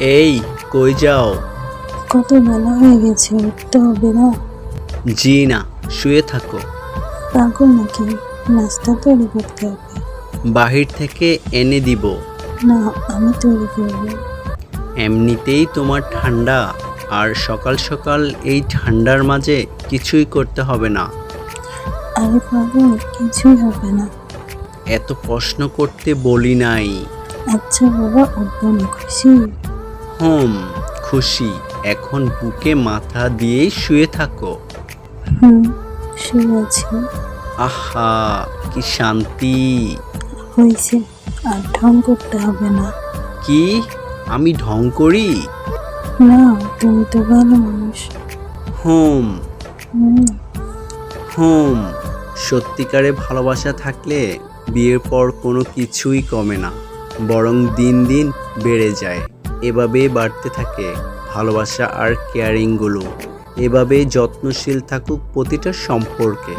এই কই যাও? কত বেলা হয়ে গেছে উঠতে হবে না? জি না শুয়ে থাকো। পাগল নাকি? নাস্তা তৈরি করতে হবে। বাহির থেকে এনে দিব। না আমি তৈরি করব। এমনিতেই তোমার ঠান্ডা আর সকাল সকাল এই ঠান্ডার মাঝে কিছুই করতে হবে না। আরে পাগল কিছুই হবে না। এত প্রশ্ন করতে বলি নাই। আচ্ছা বাবা উঠবো না খুশি হোম খুশি এখন বুকে মাথা দিয়েই শুয়ে থাকো। হুম শুয়ে আছি। আহা কি শান্তি। হয়েছে আর ঢং করতে হবে না। কি? আমি ঢং করি? না তুমি তো ভালো মানুষ। হোম। হুম। হোম সত্যিকারে ভালোবাসা থাকলে বিয়ের পর কোনো কিছুই কমে না বরং দিন দিন বেড়ে যায়। এভাবেই বাড়তে থাকে। ভালোবাসা আর কেয়ারিংগুলো এভাবেই যত্নশীল থাকুক প্রতিটা সম্পর্কে।